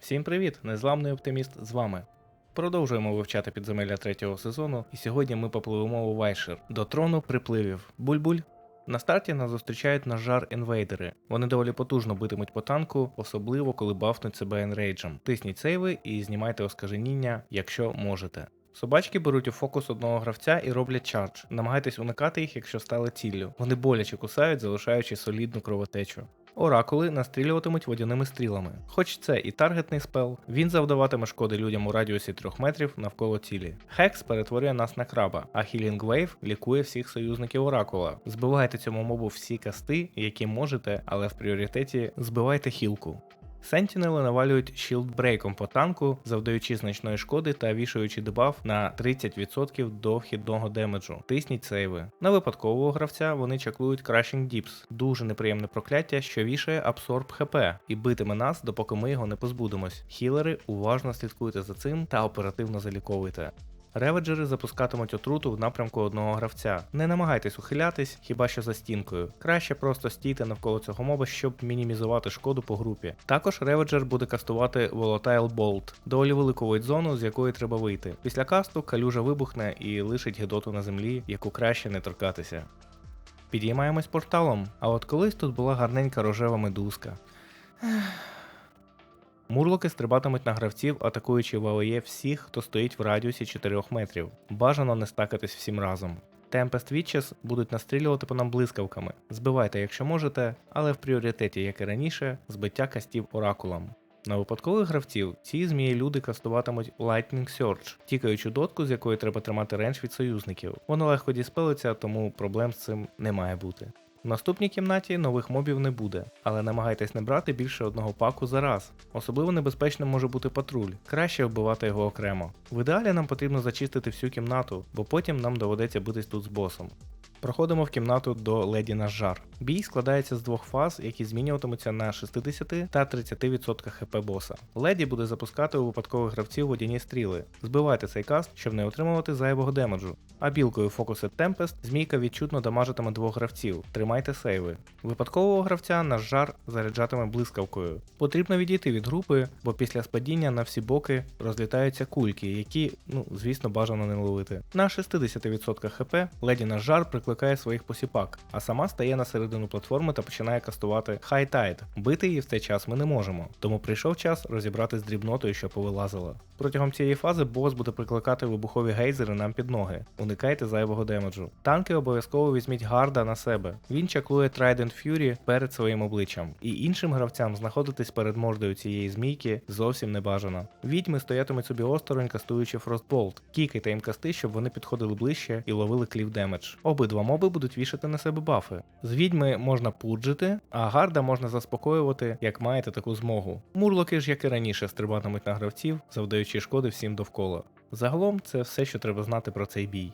Всім привіт! Незламний оптиміст з вами. Продовжуємо вивчати підземелля третього сезону, і сьогодні ми попливемо у Вайшир до трону припливів. Буль-буль. На старті нас зустрічають на жар інвейдери. Вони доволі потужно битимуть по танку, особливо коли бафнуть себе енрейджем. Тисніть сейви і знімайте оскаженіння, якщо можете. Собачки беруть у фокус одного гравця і роблять чардж. Намагайтесь уникати їх, якщо стали ціллю. Вони боляче кусають, залишаючи солідну кровотечу. Оракули настрілюватимуть водяними стрілами. Хоч це і таргетний спел, він завдаватиме шкоди людям у радіусі 3 метрів навколо цілі. Хекс перетворює нас на краба, а Healing Wave лікує всіх союзників Оракула. Збивайте цьому мобу всі касти, які можете, але в пріоритеті збивайте хілку. Сентінели навалюють шілдбрейком по танку, завдаючи значної шкоди та вішаючи дебаф на 30% до вхідного демеджу. Тисніть сейви. На випадкового гравця вони чаклують Crashing Dips, дуже неприємне прокляття, що вішає абсорб ХП і битиме нас, допоки ми його не позбудемось. Хілери уважно слідкуйте за цим та оперативно заліковуйте. Реведжери запускатимуть отруту в напрямку одного гравця. Не намагайтесь ухилятись, хіба що за стінкою. Краще просто стійте навколо цього моба, щоб мінімізувати шкоду по групі. Також реведжер буде кастувати Volatile Bolt, доволі велику вейт-зону, з якої треба вийти. Після касту калюжа вибухне і лишить гідоту на землі, яку краще не торкатися. Підіймаємось порталом, а от колись тут була гарненька рожева медузка. Мурлоки стрибатимуть на гравців, атакуючи в АОЄ всіх, хто стоїть в радіусі 4 метрів. Бажано не стакатись всім разом. Tempest Witches будуть настрілювати по нам блискавками. Збивайте, якщо можете, але в пріоритеті, як і раніше, збиття кастів оракулом. На випадкових гравців ці змії люди кастуватимуть Lightning Surge, тікаючи дотку, з якої треба тримати рендж від союзників. Воно легко діспелиться, тому проблем з цим не має бути. В наступній кімнаті нових мобів не буде, але намагайтесь не брати більше одного паку за раз. Особливо небезпечним може бути патруль, краще вбивати його окремо. В ідеалі нам потрібно зачистити всю кімнату, бо потім нам доведеться битись тут з босом. Проходимо в кімнату до леді на жар. Бій складається з двох фаз, які змінюватимуться на 60 та 30% хп боса. Леді буде запускати у випадкових гравців водяні стріли. Збивайте цей каст, щоб не отримувати зайвого демеджу. А білкою фокуси Tempest змійка відчутно дамажитиме двох гравців. Тримайте сейви. Випадкового гравця наш жар заряджатиме блискавкою. Потрібно відійти від групи, бо після спадіння на всі боки розлітаються кульки, які, ну, звісно, бажано не ловити. На 60% хп леді наш жар прикликає своїх посіпак, а сама стає на середину платформи та починає кастувати High Tide. Бити її в цей час ми не можемо, тому прийшов час розібрати з дрібнотою, що повилазила. Протягом цієї фази бос буде прикликати вибухові гейзери нам під ноги. Уникайте зайвого демеджу. Танки обов'язково візьміть гарда на себе. Він чаклує Trident Fury перед своїм обличчям, і іншим гравцям знаходитись перед мордою цієї змійки зовсім не бажано. Відьми стоятимуть собі осторонь, кастуючи Frostbolt. Кікайте їм касти, щоб вони підходили ближче і ловили клів демедж. Обидва моби будуть вішати на себе бафи. З відьми можна пуджити, а гарда можна заспокоювати, як маєте таку змогу. Мурлоки ж, як і раніше, стрибатимуть на гравців, завдаючи шкоди всім довкола. Загалом це все, що треба знати про цей бій.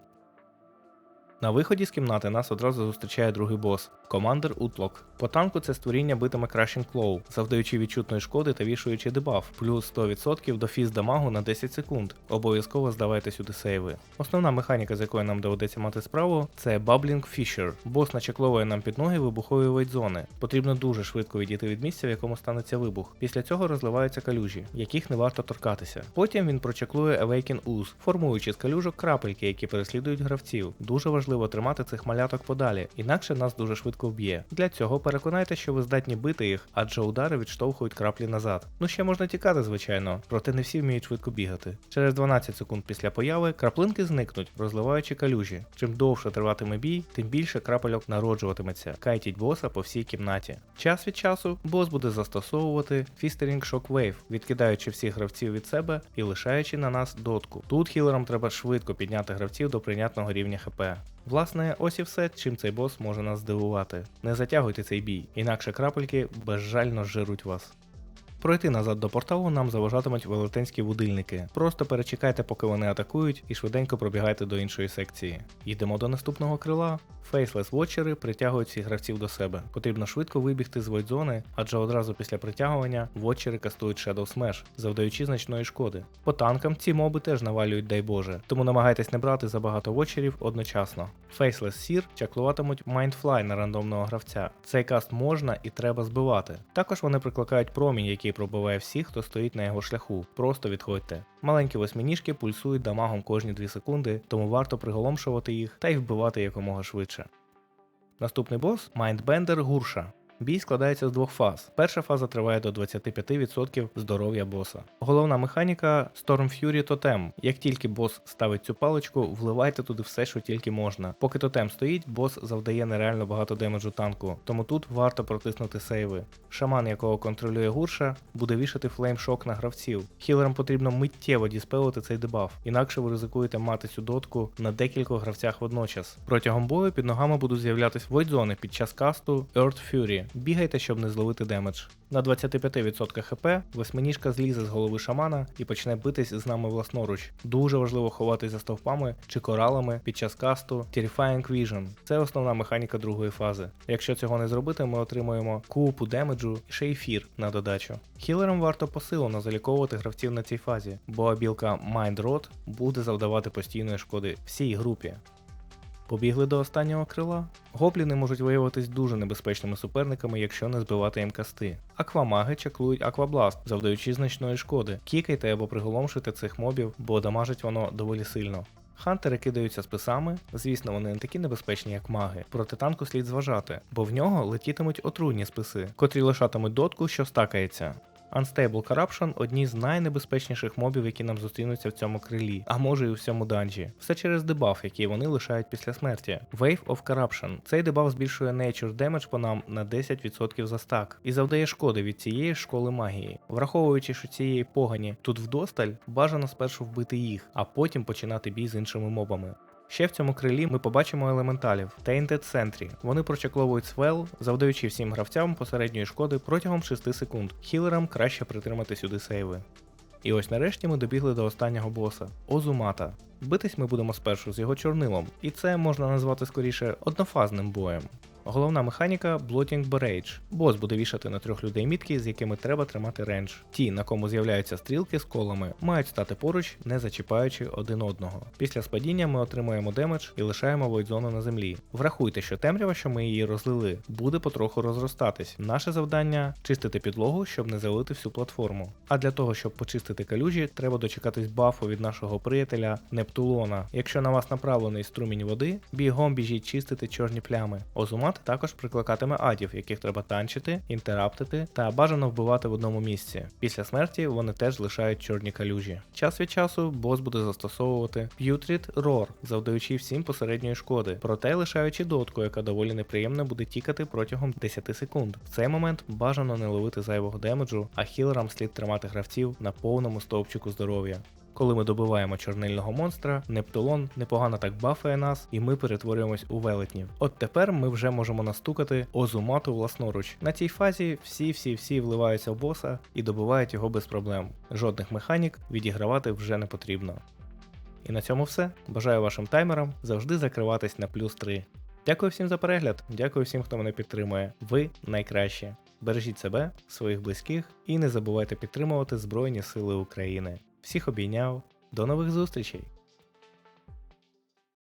На виході з кімнати нас одразу зустрічає другий бос командир Утлок. По танку це створіння битиме Crashing Claw, завдаючи відчутної шкоди та вішуючи дебаф, плюс 100% до фіз дамагу на 10 секунд. Обов'язково здавайте сюди сейви. Основна механіка, з якою нам доведеться мати справу, це Bubbling Fisher. Бос начекловує нам під ноги вибухові вейдзони. Потрібно дуже швидко відійти від місця, в якому станеться вибух. Після цього розливаються калюжі, яких не варто торкатися. Потім він прочеклує Awaken Ooze, формуючи з калюжок крапельки, які переслідують гравців. Дуже важливо тримати цих маляток подалі, інакше нас дуже швидко вб'є. Для цього переконайте, що ви здатні бити їх, адже удари відштовхують краплі назад. Ну ще можна тікати, звичайно, проте не всі вміють швидко бігати. Через 12 секунд після появи краплинки зникнуть, розливаючи калюжі. Чим довше триватиме бій, тим більше крапельок народжуватиметься. Кайтіть боса по всій кімнаті. Час від часу бос буде застосовувати Fistering Shockwave, відкидаючи всіх гравців від себе і лишаючи на нас дотку. Тут хілерам треба швидко підняти гравців до прийнятного рівня ХП. Власне, ось і все, чим цей бос може нас здивувати. Не затягуйте цей бій, інакше крапельки безжально жируть вас. Пройти назад до порталу нам заважатимуть велетенські будильники. Просто перечекайте, поки вони атакують, і швиденько пробігайте до іншої секції. Йдемо до наступного крила. Фейслес Watchери притягують всіх гравців до себе. Потрібно швидко вибігти з войдзони, адже одразу після притягування Watchери кастують Shadow Smash, завдаючи значної шкоди. По танкам ці моби теж навалюють, дай Боже, тому намагайтесь не брати забагато вочерів одночасно. Faceless Seer чаклуватимуть Mindfly на рандомного гравця. Цей каст можна і треба збивати. Також вони прикликають промінь, який і пробиває всіх, хто стоїть на його шляху. Просто відходьте. Маленькі восьминіжки пульсують дамагом кожні 2 секунди, тому варто приголомшувати їх та й вбивати якомога швидше. Наступний бос Майндбендер Гурша. Бій складається з двох фаз. Перша фаза триває до 25% здоров'я боса. Головна механіка Storm Fury Totem. Як тільки бос ставить цю паличку, вливайте туди все, що тільки можна. Поки тотем стоїть, бос завдає нереально багато демеджу танку, тому тут варто протиснути сейви. Шаман, якого контролює гурша, буде вішати флеймшок на гравців. Хілерам потрібно миттєво діспелити цей дебаф, інакше ви ризикуєте мати цю дотку на декількох гравцях водночас. Протягом бою під ногами будуть з'являтись войдзони під час касту Earth Fury. Бігайте, щоб не зловити демедж. На 25% хп восьминіжка злізе з голови шамана і почне битись з нами власноруч. Дуже важливо ховатись за стовпами чи коралами під час касту Terrifying Vision. Це основна механіка другої фази. Якщо цього не зробити, ми отримуємо купу демеджу і ще ефір на додачу. Хілерам варто посилено заліковувати гравців на цій фазі, бо абілка Mind Rot буде завдавати постійної шкоди всій групі. Побігли до останнього крила. Гобліни можуть виявитись дуже небезпечними суперниками, якщо не збивати їм касти. Аквамаги чаклують аквабласт, завдаючи значної шкоди. Кікайте або приголомшуйте цих мобів, бо дамажить воно доволі сильно. Хантери кидаються списами, звісно, вони не такі небезпечні, як маги. Проти танку слід зважати, бо в нього летітимуть отруйні списи, котрі лишатимуть дотку, що стакається. Unstable Corruption одні з найнебезпечніших мобів, які нам зустрінуться в цьому крилі, а може і у всьому данжі. Все через дебаф, який вони лишають після смерті. Wave of Corruption. Цей дебаф збільшує Nature Damage по нам на 10% за стак і завдає шкоди від цієї школи магії. Враховуючи, що цієї погані тут вдосталь, бажано спершу вбити їх, а потім починати бій з іншими мобами. Ще в цьому крилі ми побачимо елементалів Tainted Sentry. Вони прочакловують свел, завдаючи всім гравцям посередньої шкоди протягом 6 секунд. Хілерам краще притримати сюди сейви. І ось нарешті ми добігли до останнього боса Озумата. Битись ми будемо спершу з його чорнилом, і це можна назвати скоріше однофазним боєм. Головна механіка Blotting Barrage. Бос буде вішати на трьох людей мітки, з якими треба тримати рендж. Ті, на кому з'являються стрілки з колами, мають стати поруч, не зачіпаючи один одного. Після спадіння ми отримуємо демедж і лишаємо войдзону на землі. Врахуйте, що темрява, що ми її розлили, буде потроху розростатись. Наше завдання чистити підлогу, щоб не залити всю платформу. А для того, щоб почистити калюжі, треба дочекатись бафу від нашого приятеля Нептулона. Якщо на вас направлений струмінь води, бігом біжіть чистити чорні плями. Озумат також прикликатиме адів, яких треба танчити, інтераптити та бажано вбивати в одному місці. Після смерті вони теж лишають чорні калюжі. Час від часу бос буде застосовувати Putrid Roar, завдаючи всім посередньої шкоди, проте лишаючи дотку, яка доволі неприємно буде тікати протягом 10 секунд. В цей момент бажано не ловити зайвого демеджу, а хілерам слід тримати гравців на повному стовпчику здоров'я. Коли ми добиваємо чорнильного монстра, Нептулон непогано так бафає нас, і ми перетворюємось у велетнів. От тепер ми вже можемо настукати Озумату власноруч. На цій фазі всі-всі-всі вливаються в боса і добивають його без проблем. Жодних механік відігравати вже не потрібно. І на цьому все. Бажаю вашим таймерам завжди закриватись на плюс 3. Дякую всім за перегляд, дякую всім, хто мене підтримує. Ви найкращі. Бережіть себе, своїх близьких і не забувайте підтримувати Збройні Сили України. Всіх обійняв, до нових зустрічей!